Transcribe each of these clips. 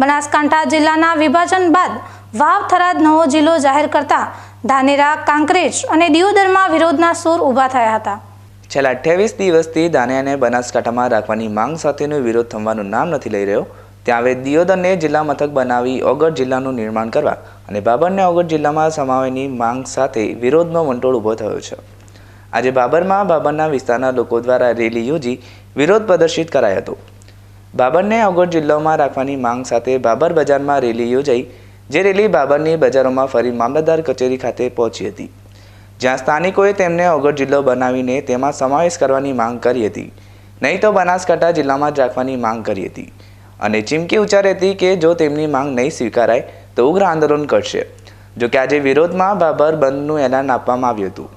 બનાસકાંઠા જિલ્લાના વિભાજન બાદ વાવ થરાદ નવો જિલ્લો જાહેર કરતા ધાનેરા, કાંકરેજ અને દિયોદરમાં વિરોધના સૂર ઊભા થયા હતા. છેલ્લા અઠ્યાવીસ દિવસથી દાનિયાને બનાસકાંઠામાં રાખવાની માંગ સાથેનો વિરોધ થવાનું નામ નથી લઈ રહ્યો. ત્યાં હવે દિયોદરને જિલ્લા મથક બનાવી ઓગટ જિલ્લાનું નિર્માણ કરવા અને બાબરને ઓગળ જિલ્લામાં સમાવવાની માંગ સાથે વિરોધનો વંટોળ ઊભો થયો છે. આજે બાબરમાં બાબરના વિસ્તારના લોકો દ્વારા રેલી યોજી વિરોધ પ્રદર્શિત કરાયો હતો. બાબરને ઓગળ જિલ્લામાં રાખવાની માંગ સાથે બાબર બજારમાં રેલી યોજાઈ, જે રેલી બાબરની બજારોમાં ફરી મામલતદાર કચેરી ખાતે પહોંચી હતી. જ્યાં સ્થાનિકોએ તેમને ઓગળ જિલ્લો બનાવીને તેમાં સમાવેશ કરવાની માંગ કરી હતી. નહીં તો બનાસકાંઠા જિલ્લામાં જ રાખવાની માંગ કરી હતી. અને ચીમકી ઉચ્ચારી હતી કે જો તેમની માંગ નહીં સ્વીકારાય, તો ઉગ્ર આંદોલન કરશે. જો કે આજે વિરોધમાં બાબર બંધનું એલાન આપવામાં આવ્યું હતું.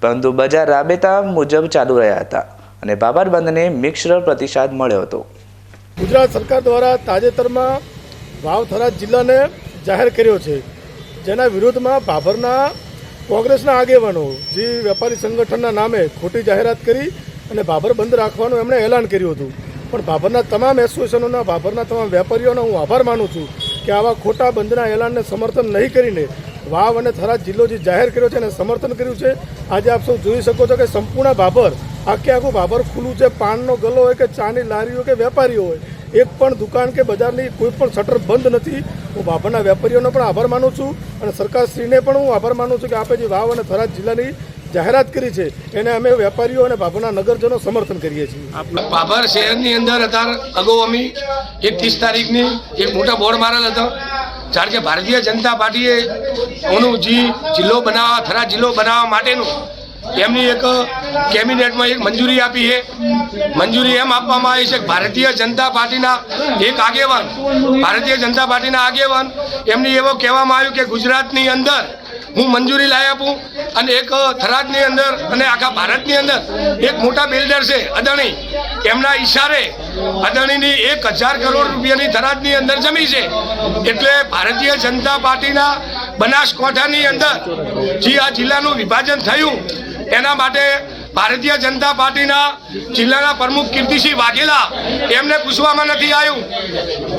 પરંતુ બજાર રાબેતા મુજબ ચાલુ રહ્યા હતા અને બાબર બંધને મિશ્ર પ્રતિસાદ મળ્યો હતો. ગુજરાત સરકાર દ્વારા તાજેતરમાં વાવથરા જિલ્લાને જાહેર કર્યો છે. જેના વિરોધમાં ભાભરના કોંગ્રેસના આગેવાનો, જે વેપારી સંગઠનના નામે ખોટી જાહેરાત કરી અને ભાભર બંધ રાખવાનું એમણે એલાન કર્યું હતું. પણ ભાભરના તમામ એસોસિએશનોના, ભાભરના તમામ વેપારીઓનો હું આભાર માનું છું કે આવા ખોટા બંધના એલાનને સમર્થન નહીં કરીને વાવ અને થરાદ જિલ્લો જે જાહેર કર્યો છે એને સમર્થન કર્યું છે, આજે આપ સૌ જોઈ શકો છો કે સંપૂર્ણ ભાભર આખે આખું ભાભર ખુલ્લું છે. પાનનો ગલ્લો હોય કે ચાની લારી હોય કે વેપારીઓ હોય, એક પણ દુકાન કે બજારની કોઈ પણ શટર બંધ નથી. હું ભાભરના વેપારીઓનો પણ આભાર માનું છું અને સરકારશ્રીને પણ હું આભાર માનું છું કે આપે જે વાવ અને થરાદ જિલ્લાની જાહેરાત કરી છે, એને અમે વેપારીઓ અને ભાભરના નગરજનો સમર્થન કરીએ છીએ. બાબર શહેરની અંદર હતા, અગાઉ અમે એક ત્રીસ તારીખની એક મોટા બોર્ડ મારેલ હતો કારણ કે ભારતીય જનતા પાર્ટીએ ઓનું જે જિલ્લો બનાવવા થરા જિલ્લો બનાવવા માટેનું એમની એક કેબિનેટમાં એક મંજૂરી આપી છે. મંજૂરી એમ આપવામાં આવી છે કે ભારતીય જનતા પાર્ટીના એક આગેવાન, ભારતીય જનતા પાર્ટીના આગેવાન એમની એવો કહેવામાં આવ્યું કે ગુજરાતની અંદર હું મંજૂરી લાવી આપું અને એક થરાદની અંદર અને આખા ભારતની અંદર એક મોટા બિલ્ડર છે, અદાણી. એમના ઈશારે અદાણીની એક હજાર કરોડ રૂપિયાની થરાદની અંદર જમી છે. એટલે ભારતીય જનતા પાર્ટીના બનાસકાંઠાની અંદર જે આ જિલ્લાનું વિભાજન થયું, એના માટે ભારતીય જનતા પાર્ટીના જિલ્લાના પ્રમુખ કીર્તિસિંહ વાઘેલા એમને પૂછવામાં નથી આવ્યું.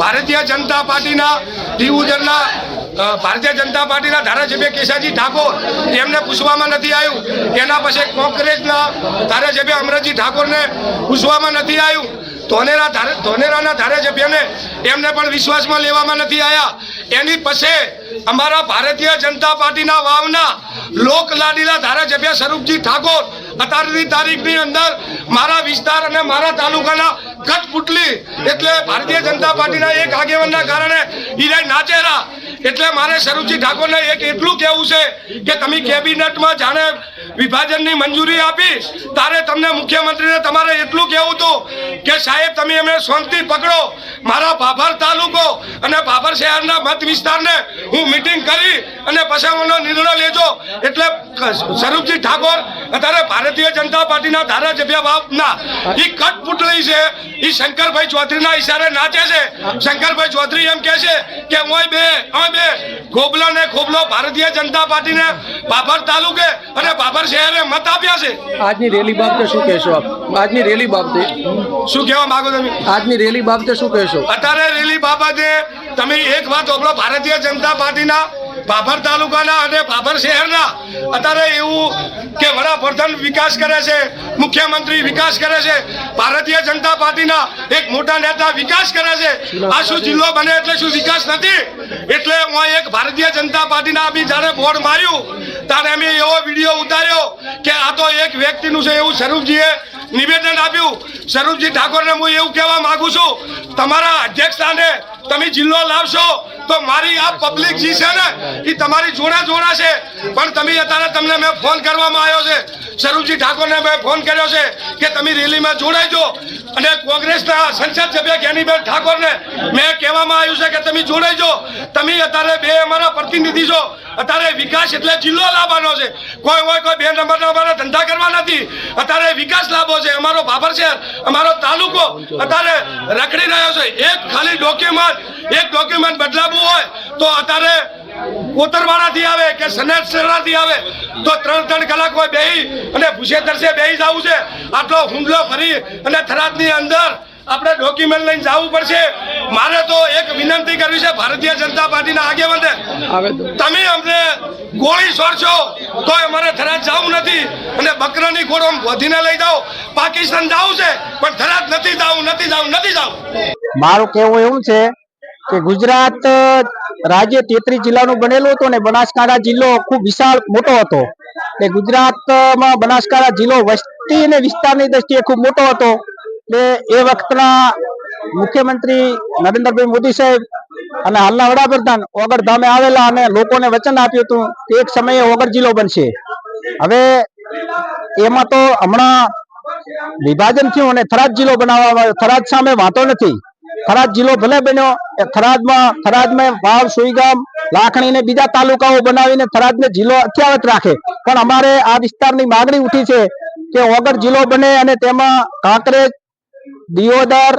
ભારતીય જનતા પાર્ટીના દીવુદરના ભારતીય જનતા પાર્ટીના ધારાસભ્ય કેશાજી ઠાકોર એમને પૂછવામાં નથી આવ્યું. એના પછી કોંગ્રેસના ધારાસભ્ય અમરજી ઠાકોરને પૂછવામાં નથી આવ્યું. ધોનેરા ધોનેરાના ધારાસભ્યને એમને પણ વિશ્વાસમાં લેવામાં નથી આવ્યા. એની પછી અમારા ભારતીય જનતા પાર્ટીના વાવના લોકલાડીલા ધારાસભ્ય સ્વરૂપજી ઠાકોર અત્યારની તારીખની અંદર મારા વિસ્તાર અને મારા તાલુકાના કટપુટલી એટલે ભારતીય જનતા પાર્ટીના એક આગેવાનના કારણે ઈરાય નાચેરા એટલે મારે સરુજી ઠાકોરને એક એટલું કહેવું છે કે તમે કેબિનેટમાં જાણે વિભાજનની મંજૂરી આપી તારે તમને મુખ્યમંત્રીને તમારે એટલું કહેવું હતું કે સાહેબ, તમે એમને શાંતિ પકડો. મારા ભાભર તાલુકો અને ભાભર શહેરના મત વિસ્તારને હું મિટિંગ કરી અને પછી નિર્ણય લેજો. એટલે સ્વરૂપજી ઠાકોર અત્યારે ભારતીય જનતા પાર્ટીના ધારાસભ્ય બાપના એ કટપુટલી છે. એ શંકરભાઈ ચૌધરીના ઈશારે નાચે છે. શંકરભાઈ ચૌધરી એમ કહે છે કે ઓય બે ઓય બે ખોબલો ને ખોબલો ભારતીય જનતા પાર્ટીને બાબર તાલુકે અને બાબર શહેરે મત આપ્યા છે. આજની રેલી બાબતે શું કહેશો આપ? આજની રેલી બાબતે? શું કહેવા માંગો તમે? આજની રેલી બાબતે શું કહેશો? અત્યારે રેલી બાબતે તમે એક વાત સાંભળો ભારતીય જનતા પાર્ટીના ભાભર તાલુકાના અને ભાભર શહેરના. અત્યારે એવું કે વડાપ્રધાન વિકાસ કરે છે, મુખ્યમંત્રી વિકાસ કરે છે, ભારતીય જનતા પાર્ટીના એક મોટા નેતા વિકાસ કરે છે. આ શું જિલ્લો બને એટલે શું વિકાસ નથી? એટલે હું એક ભારતીય જનતા પાર્ટીના બી જ્યારે બોર્ડ માર્યું. ત્યારે મેં એવો વીડિયો ઉતાર્યો કે આ તો એક વ્યક્તિનું છે, એવું સ્વરૂપજીએ નિવેદન આપ્યું. સ્વરૂપજી ઠાકોરને હું એવું કહેવા માંગુ છું, તમારા અધ્યક્ષ સ્થાને તમે જિલ્લો લાવશો તો મારી આ પબ્લિક જે છે ને, એ તમારી જોડા જોડા છે પણ તમે અત્યારે તમને મેં ફોન કરવામાં આવ્યો છે. સ્વરૂપજી ઠાકોરને મેં ફોન કર્યો છે કે તમે રેલીમાં જોડાઈજો. અને કોંગ્રેસના સંસદ સભ્ય જ્ઞાનીબેન ઠાકોરને મેં કહેવામાં આવ્યું છે કે તમે જોડાઈજો. તમે અત્યારે બે અમારા પ્રતિનિધિ છો. અત્યારે વિકાસ એટલે જિલ્લો લાવવાનો છે. કોઈ હોય, કોઈ બે નંબરના અમારા ધંધા કરવા નથી. અત્યારે વિકાસ લાવવો છે. અમારો ભાભર શહેર, અમારો તાલુકો અત્યારે રખડી રહ્યો છે. એક ખાલી ડોક્યુમેન્ટ એક ડોક્યુમેન્ટ બદલાવવું હોય તો અત્યારે કોતરવાડાથી આવે કે સનેસરાથી આવે તો ત્રણ ત્રણ કલાક હોય બેહી અને ભૂસેતરસે બેહી જવું છે. આટલો હુમલો ફરી અને થરાદની અંદર આપણે ડોક્યુમેન્ટ લઈને જવું પડશે. મારે તો એક વિનંતી કરવી છે ભારતીય જનતા પાર્ટીના આગેવાનને. તમે અમને ગોળી છોડશો તો અમારે થરાદ જવું નથી. અને બકરાની ગોળો વધીને લઈ જાઓ. પાકિસ્તાન જવું છે પણ થરાદ નથી જવું નથી જવું નથી જવું. મારું કહેવું એવું છે કે ગુજરાત રાજ્ય તેત્રીસ જિલ્લાનું બનેલું હતું અને બનાસકાંઠા જિલ્લો ખૂબ વિશાળ મોટો હતો. એટલે ગુજરાતમાં બનાસકાંઠા જિલ્લો વસ્તી અને વિસ્તારની દ્રષ્ટિએ ખૂબ મોટો હતો. એટલે એ વખતના મુખ્યમંત્રી નરેન્દ્રભાઈ મોદી સાહેબ અને હાલના વડાપ્રધાન ઓગળ ધામે આવેલા અને લોકોને વચન આપ્યું હતું કે એક સમયે ઓગળ જિલ્લો બનશે. હવે એમાં તો હમણાં વિભાજન થયું અને થરાદ જિલ્લો બનાવવામાં આવ્યો. થરાદ સામે વાંધો નથી. થરાદ જિલ્લો ભલે બન્યો, એ થરાદમાં થરાદમાં વાવ, સુઈગામ, લાખણી ને બીજા તાલુકાઓ બનાવીને થરાદને જિલ્લો અત્યાવત રાખે. પણ અમારે આ વિસ્તારની માગણી ઉઠી છે કે ઓગળ જિલ્લો બને અને તેમાં કાંકરેજ દિયોદર,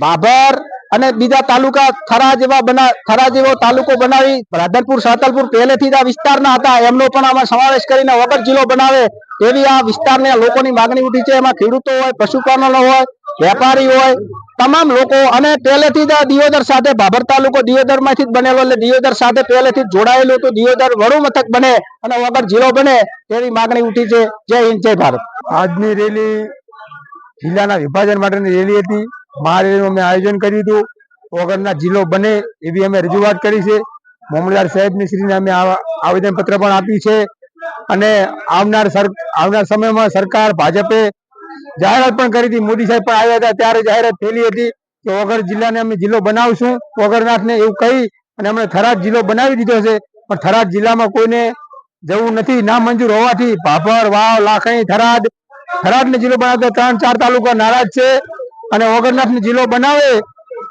બાભર અને બીજા તાલુકા થરા જેવા બના, થરા જેવો તાલુકો બનાવી રાધનપુર, સાતલપુર પહેલેથી જ આ વિસ્તારના હતા. એમનો પણ આમાં સમાવેશ કરીને વગર જિલ્લો બનાવે એવી આ વિસ્તારની લોકોની માગણી ઉઠી છે. એમાં ખેડૂતો હોય, પશુપાલનો હોય, વેપારી હોય, તમામ લોકો અને પહેલેથી જ દિયોદર સાથે ભાભર તાલુકો દિયોદરમાંથી જ બનેલો. એટલે દિયોદર સાથે પહેલેથી જ જોડાયેલું હતું. દિયોદર વડુ મથક બને અને વગર જિલ્લો બને તેવી માગણી ઉઠી છે. જય હિન્દ, જય ભારત. આજની રેલી જિલ્લાના વિભાજન માટેની રેલી હતી. મહારેલીનું અમે આયોજન કર્યું હતું. વગરના જિલ્લો બને એવી અમે રજૂઆત કરી છે. મામલદાર સાહેબની શ્રીને અમે આવેદનપત્ર પણ આપ્યું છે. અને આવનાર આવનાર સમયમાં સરકાર ભાજપે જાહેરાત પણ કરી હતી. મોદી સાહેબ પણ આવ્યા હતા. ત્યારે જાહેરાત થયેલી હતી કે વગર જિલ્લાને અમે જિલ્લો બનાવશું. વગરનાથને એવું કહી અને અમે થરાદ જિલ્લો બનાવી દીધો છે. પણ થરાદ જિલ્લામાં કોઈને જવું નથી. ના મંજૂર હોવાથી ભાભર, વાવ, લાખણી, થરાદ થરાદને જિલ્લો બનાવતા ત્રણ ચાર તાલુકા નારાજ છે. અને વગરનાથને જિલ્લો બનાવે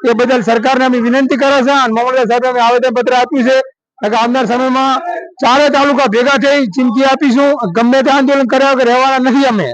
એ બદલ સરકારને અમે વિનંતી કરે છે અને મામલતદાર સાહેબ અમે આવેદન પત્ર આપ્યું છે. કે આવનાર સમયમાં ચારે તાલુકા ભેગા થઈ ચીમકી આપીશું. ગમે તે આંદોલન કર્યા વગર રહેવાના નથી અમે.